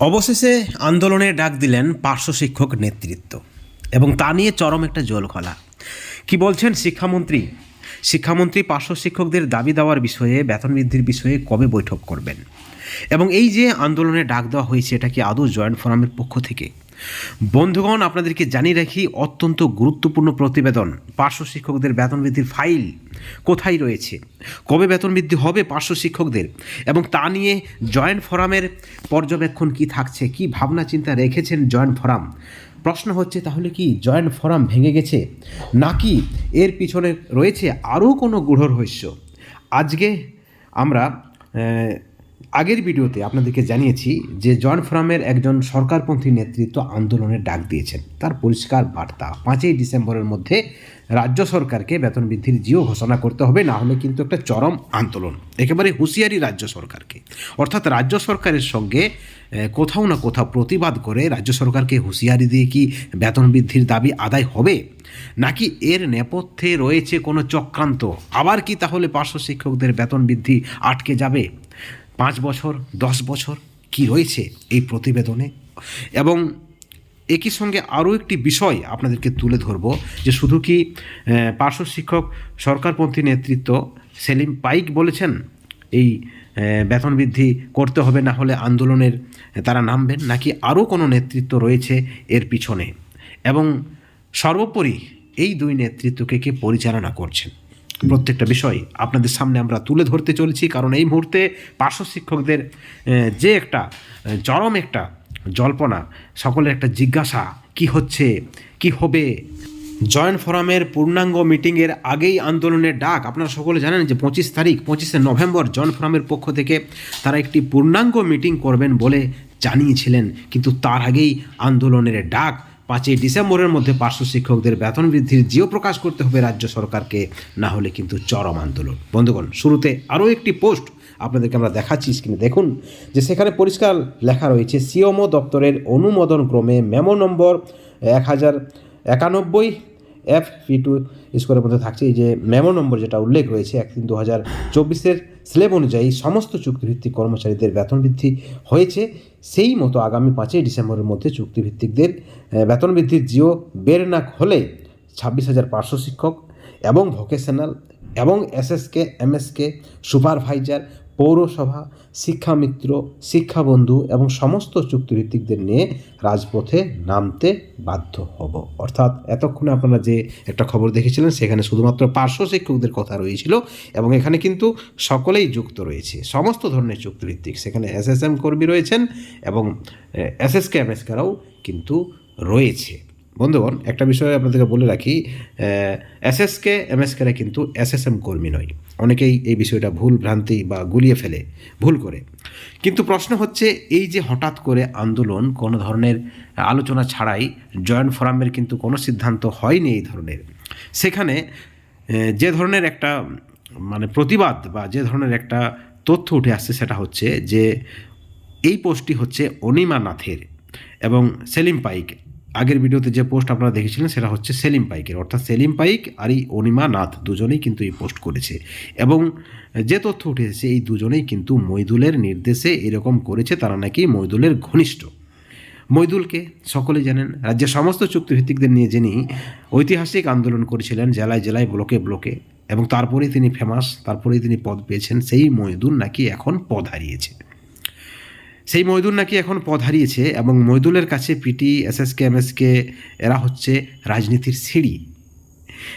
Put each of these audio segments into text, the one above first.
অবশেষে আন্দোলনের ডাক দিলেন পার্শ্ব শিক্ষক নেতৃত্ব এবং তা নিয়ে চরম একটা জোল খোলা কি বলছেন শিক্ষামন্ত্রী? শিক্ষামন্ত্রী পার্শ্ব শিক্ষকদের দাবি দেওয়ার বিষয়ে, বেতন বৃদ্ধির বিষয়ে কবে বৈঠক করবেন? এবং এই যে আন্দোলনে ডাক দেওয়া হয়েছে, এটা কি আদৌ জয়েন্ট ফোরামের পক্ষ থেকে বন্ধুগণ, আপনাদেরকে জানিয়ে রাখি, অত্যন্ত গুরুত্বপূর্ণ প্রতিবেদন। পার্শ্ব শিক্ষকদের বেতন বৃদ্ধির ফাইল কোথায় রয়েছে? কবে বেতন বৃদ্ধি হবে পার্শ্ব শিক্ষকদের? এবং তা নিয়ে জয়েন্ট ফোরামের পর্যবেক্ষণ কি থাকছে? কি ভাবনা চিন্তা রেখেছেন জয়েন্ট ফোরাম? প্রশ্ন হচ্ছে, তাহলে কি জয়েন্ট ফোরাম ভেঙে গেছে? নাকি এর পিছনে রয়েছে আরও কোনো গূঢ় রহস্য? আজকে আমরা আগের ভিডিওতে আপনাদেরকে জানিয়েছি যে জয়েন্ট ফোরামের একজন সরকারপন্থী নেতৃত্ব আন্দোলনের ডাক দিয়েছেন। তার পরিষ্কার বার্তা, পাঁচই ডিসেম্বরের মধ্যে রাজ্য সরকারকে বেতন বৃদ্ধির জিও ঘোষণা করতে হবে, না হলে কিন্তু একটা চরম আন্দোলন, একেবারে হুঁশিয়ারি রাজ্য সরকারকে। অর্থাৎ রাজ্য সরকারের সঙ্গে কোথাও না কোথাও প্রতিবাদ করে রাজ্য সরকারকে হুঁশিয়ারি দিয়ে কি বেতন বৃদ্ধির দাবি আদায় হবে? নাকি এর নেপথ্যে রয়েছে কোনো চক্রান্ত? আবার কি তাহলে পার্শ্ব শিক্ষকদের বেতন বৃদ্ধি আটকে যাবে? পাঁচ বছর, দশ বছর কি রয়েছে এই প্রতিবেদনে? এবং একই সঙ্গে আরও একটি বিষয় আপনাদেরকে তুলে ধরব, যে শুধু কি পার্শ্ব শিক্ষক সরকারপন্থী নেতৃত্ব সেলিম পাইক বলেছেন, এই বেতন বৃদ্ধি করতে হবে না হলে আন্দোলনের তারা নামবেন, নাকি আরও কোনো নেতৃত্ব রয়েছে এর পিছনে? এবং সর্বোপরি এই দুই নেতৃত্বকে কে পরিচালনা করছেন? প্রত্যেকটা বিষয় আপনাদের সামনে আমরা তুলে ধরতে চলেছি। কারণ এই মুহূর্তে পার্শ্ব শিক্ষকদের যে একটা চরম একটা জল্পনা, সকলের একটা জিজ্ঞাসা, কি হচ্ছে, কি হবে? জয়েন্ট ফোরামের পূর্ণাঙ্গ মিটিংয়ের আগেই আন্দোলনের ডাক। আপনারা সকলে জানেন যে পঁচিশ তারিখ, পঁচিশে নভেম্বর জয়েন্ট ফোরামের পক্ষ থেকে তারা একটি পূর্ণাঙ্গ মিটিং করবেন বলে জানিয়েছিলেন। কিন্তু তার আগেই আন্দোলনের ডাক পাঁচই ডিসেম্বরের মধ্যে পার্শ্ব শিক্ষকদের বেতন বৃদ্ধির জিও প্রকাশ করতে হবে রাজ্য সরকারকে, না হলে কিন্তু চরম আন্দোলন। বন্ধুগণ, শুরুতে আরও একটি পোস্ট আপনাদেরকে আমরা দেখাচ্ছি স্ক্রিনে। দেখুন, যে সেখানে পরিষ্কার লেখা রয়েছে, সিওমো দপ্তরের অনুমোদন ক্রমে মেমো নম্বর এক হাজার একানব্বই এফ পি টু স্কোরের মধ্যে থাকছে। এই যে মেমো নম্বর যেটা উল্লেখ রয়েছে এক তিন দু হাজার চব্বিশের স্লেব অনুযায়ী সমস্ত চুক্তিভিত্তিক কর্মচারীদের বেতন বৃদ্ধি হয়েছে। সেই মতো আগামী পাঁচই ডিসেম্বরের মধ্যে চুক্তিভিত্তিকদের বেতন বৃদ্ধির জিও বের না হলে ছাব্বিশ হাজার পাঁচশো শিক্ষক এবং ভোকেশনাল এবং এসএসকে এমএসকে সুপারভাইজার পৌরসভা, শিক্ষামিত্র, শিক্ষাবন্ধু এবং সমস্ত চুক্তিভিত্তিকদের নিয়ে রাজপথে নামতে বাধ্য হব। অর্থাৎ এতক্ষণে আপনারা যে একটা খবর দেখেছিলেন, সেখানে শুধুমাত্র পার্শ্ব শিক্ষকদের কথা রয়েছিল এবং এখানে কিন্তু সকলেই যুক্ত রয়েছে। সমস্ত ধরনের চুক্তিভিত্তিক। সেখানে এস এস এম কর্মী রয়েছেন এবং এসএসকে এমএসকেরাও কিন্তু রয়েছে। বন্ধুগণ, একটা বিষয় আপনাদেরকে বলে রাখি এসএসকে এমএসকেরা কিন্তু এসএসএম কর্মী নয়। অনেকেই এই বিষয়টা ভুল ভ্রান্তি বা গুলিয়ে ফেলে, ভুল করে। কিন্তু প্রশ্ন হচ্ছে, এই যে হঠাৎ করে আন্দোলন কোনো ধরনের আলোচনা ছাড়াই জয়েন্ট ফোরামের কিন্তু কোনো সিদ্ধান্ত হয়নি এই ধরনের। সেখানে যে ধরনের একটা মানে প্রতিবাদ বা যে ধরনের একটা তথ্য উঠে আসছে সেটা হচ্ছে যে, এই পোস্টটি হচ্ছে অনিমা নাথের এবং সেলিম পাইক। আগের ভিডিওতে যে পোস্ট আপনারা দেখেছিলেন সেটা হচ্ছে সেলিম পাইকের। অর্থাৎ সেলিম পাইক আর এই অনিমা নাথ দুজনেই কিন্তু এই পোস্ট করেছে। এবং যে তথ্য উঠে এসেছে, এই দুজনেই কিন্তু মইদুলের নির্দেশে এরকম করেছে, তারা নাকি মইদুলের ঘনিষ্ঠ। মইদুলকে সকলে জানেন, রাজ্যের সমস্ত চুক্তিভিত্তিকদের নিয়ে যিনি ঐতিহাসিক আন্দোলন করেছিলেন জেলায় জেলায়, ব্লকে ব্লকে, এবং তারপরেই তিনি ফেমাস তারপরেই তিনি পদ পেয়েছেন, সেই মইদুল নাকি এখন পদ হারিয়েছে। সেই ময়দুল নাকি এখন পদ হারিয়েছে এবং ময়দুলের কাছে পিটি এসএসকে এমএসকে এরা হচ্ছে রাজনীতির সিঁড়ি।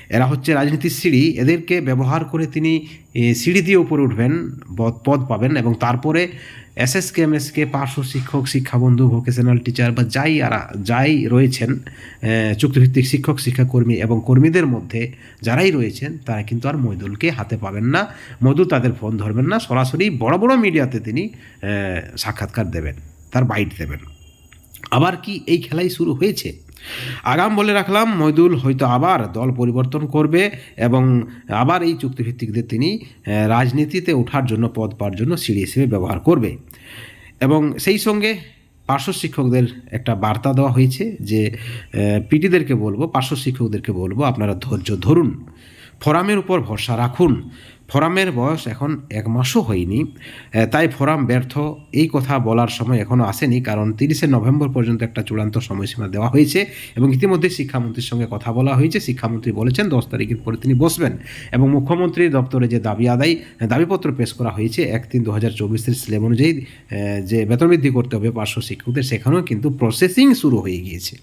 এরা হচ্ছে রাজনীতির সিঁড়ি। এদেরকে ব্যবহার করে তিনি সিঁড়ি দিয়ে উপরে উঠবেন, পদ- পাবেন এবং তারপরে এসএসকে, এমএসকে, পার্শ্ব শিক্ষক, শিক্ষাবন্ধু, ভোকেশনাল টিচার বা যাই আরা, যাই রয়েছেন চুক্তিভিত্তিক শিক্ষক, শিক্ষাকর্মী এবং কর্মীদের মধ্যে যারাই রয়েছেন, তারা কিন্তু আর মইদুলকে হাতে পাবেন না। মইদুল তাদের ফোন ধরবেন না, সরাসরি বড় বড় মিডিয়াতে তিনি সাক্ষাৎকার দেবেন, তার বাইট দেবেন। আবার কি এই খেলাই শুরু হয়েছে? আগাম বলে রাখলাম, মইদুল হয়তো আবার দল পরিবর্তন করবে এবং আবার এই চুক্তিভিত্তিকদের তিনি রাজনীতিতে ওঠার জন্য, পদ পাওয়ার জন্য সিঁড়ি হিসেবে ব্যবহার করবে। এবং সেই সঙ্গে পার্শ্ব শিক্ষকদের একটা বার্তা দেওয়া হয়েছে যে পিটিদেরকে বলব, পার্শ্ব শিক্ষকদেরকে বলব, আপনারা ধৈর্য ধরুন, ফোরামের উপর ভরসা রাখুন। ফোরামের বয়স এখন এক মাসও হয়নি তাই ফোরাম ব্যর্থ এই কথা বলার সময় এখনও আসেনি, কারণ তিরিশে নভেম্বর পর্যন্ত একটা চূড়ান্ত সময়সীমা দেওয়া হয়েছে এবং ইতিমধ্যে শিক্ষামন্ত্রীর সঙ্গে কথা বলা হয়েছে। শিক্ষামন্ত্রী বলেছেন, দশ তারিখের পরে তিনি বসবেন এবং মুখ্যমন্ত্রীর দপ্তরে যে দাবি আদায় দাবিপত্র পেশ করা হয়েছে এক তিন দু হাজার চব্বিশের স্লেব অনুযায়ী যে বেতন বৃদ্ধি করতে হবে পার্শ্ব শিক্ষকদের, সেখানেও কিন্তু প্রসেসিং শুরু হয়ে গিয়েছে।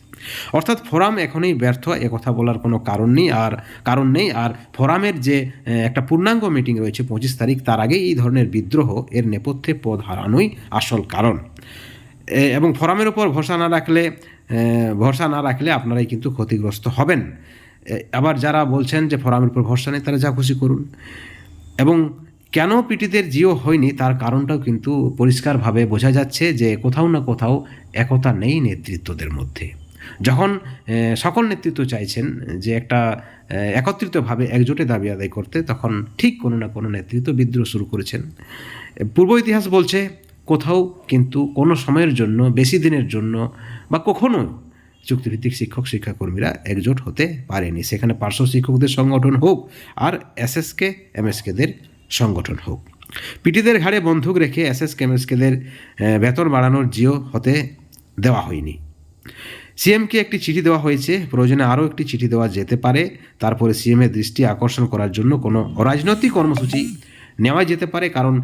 অর্থাৎ ফোরাম এখনই ব্যর্থ কথা বলার কোনো কারণ নেই। আর কারণ নেই, আর ফোরামের যে একটা পূর্ণাঙ্গ মিটিং রয়েছে পঁচিশ তারিখ, তার আগে এই ধরনের বিদ্রোহ এর নেপথ্যে পদ হারানোই আসল কারণ। এবং ফোরামের উপর ভরসা না রাখলে ভরসা না রাখলে আপনারাই কিন্তু ক্ষতিগ্রস্ত হবেন। আবার যারা বলছেন যে ফোরামের উপর ভরসা নেই, তারা যা খুশি করুন। এবং কেন পিটিদের জিও হয়নি, তার কারণটাও কিন্তু পরিষ্কারভাবে বোঝা যাচ্ছে যে কোথাও না কোথাও একতা নেই নেতৃত্বদের মধ্যে। যখন সকল নেতৃত্ব চাইছেন যে একটা একত্রিতভাবে একজোটে দাবি আদায় করতে, তখন ঠিক কোনো না কোনো নেতৃত্ব বিদ্রোহ শুরু করেছেন। পূর্ব ইতিহাস বলছে, কোথাও কিন্তু কোনো সময়ের জন্য, বেশি দিনের জন্য বা কখনো চুক্তিভিত্তিক শিক্ষক শিক্ষাকর্মীরা একজোট হতে পারেনি। সেখানে পার্শ্ব শিক্ষকদের সংগঠন হোক আর এসএসকে, এমএসকেদের সংগঠন হোক। পিটিদের ঘাড়ে বন্দুক রেখে এসএসকে, এমএসকেদের বেতন বাড়ানোর জিও হতে দেওয়া হয়নি। সিএমকে একটি চিঠি দেওয়া হয়েছে। প্রয়োজনে আরও একটি চিঠি দেওয়া যেতে পারে। তারপরে সিএমের দৃষ্টি আকর্ষণ করার জন্য কোনো রাজনৈতিক কর্মসূচি নেওয়া যেতে পারে। কারণ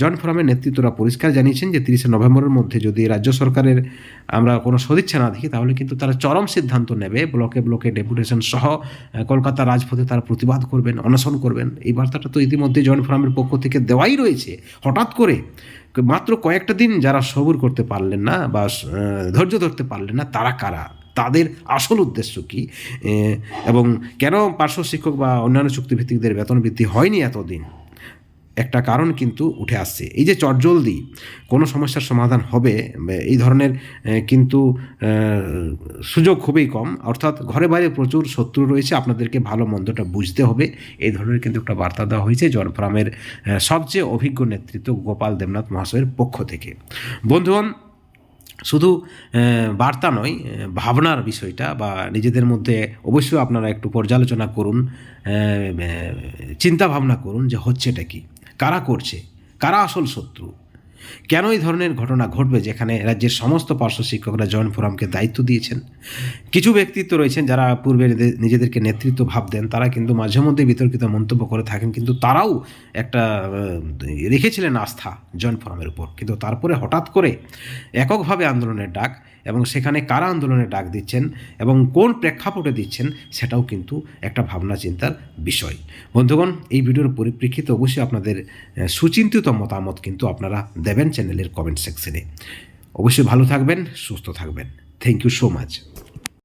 জয়েন্ট ফোরামের নেতৃত্বরা পরিষ্কার জানিয়েছেন যে তিরিশে নভেম্বরের মধ্যে যদি রাজ্য সরকারের আমরা কোনো সদিচ্ছা না দেখি, তাহলে কিন্তু তারা চরম সিদ্ধান্ত নেবে। ব্লকে ব্লকে ডেপুটেশন সহ কলকাতা রাজপথে তারা প্রতিবাদ করবেন, অনশন করবেন। এই বার্তাটা তো ইতিমধ্যে জয়েন্ট ফোরামের পক্ষ থেকে দেওয়াই রয়েছে। হঠাৎ করে মাত্র কয়েকটা দিন যারা সবুর করতে পারলেন না বা ধৈর্য ধরতে পারলেন না, তারা কারা? তাদের আসল উদ্দেশ্য কী? এবং কেন পার্শ্ব শিক্ষক বা অন্যান্য চুক্তিভিত্তিকদের বেতন বৃদ্ধি হয়নি এতদিন? একটা কারণ কিন্তু উঠে আসছে। এই যে চটজলদি কোনো সমস্যার সমাধান হবে এই ধরনের কিন্তু সুযোগ খুবই কম। অর্থাৎ ঘরে বাইরে প্রচুর শত্রু রয়েছে, আপনাদেরকে ভালো মন্দটা বুঝতে হবে। এই ধরনের কিন্তু একটা বার্তা দেওয়া হয়েছে জনফ্রামের সবচেয়ে অভিজ্ঞ নেতৃত্ব গোপাল দেবনাথ মহাশয়ের পক্ষ থেকে। বন্ধুগণ, শুধু বার্তা নয় ভাবনার বিষয়টা বা নিজেদের মধ্যে অবশ্যই আপনারা একটু পর্যালোচনা করুন চিন্তা ভাবনা করুন যে হচ্ছেটা কি। কারা করছে? কারা আসল শত্রু? কেন এই ধরনের ঘটনা ঘটবে যেখানে রাজ্যের সমস্ত পার্শ্ব শিক্ষকরা জয়েন্ট ফোরামকে দায়িত্ব দিয়েছেন? কিছু ব্যক্তিত্ব রয়েছেন যারা পূর্বে নিজে- নিজেদেরকে নেতৃত্ব ভাবতেন তারা কিন্তু মাঝে মধ্যে বিতর্কিত মন্তব্য করে থাকেন, কিন্তু তারাও একটা রেখেছিলেন আস্থা জয়েন্ট ফোরামের উপর। কিন্তু তারপরে হঠাৎ করে এককভাবে আন্দোলনের ডাক এবং সেখানে কারা আন্দোলনে ডাক দিচ্ছেন এবং কোন প্রেক্ষাপটে দিচ্ছেন সেটাও কিন্তু একটা ভাবনা চিন্তার বিষয়। বন্ধুগণ, এই ভিডিওর পরিপ্রেক্ষিতে অবশ্যই আপনাদের সুচিন্তিত মতামত কিন্তু আপনারা দেবেন চ্যানেলের কমেন্ট সেকশনে। অবশ্যই ভালো থাকবেন, সুস্থ থাকবেন। Thank you so much.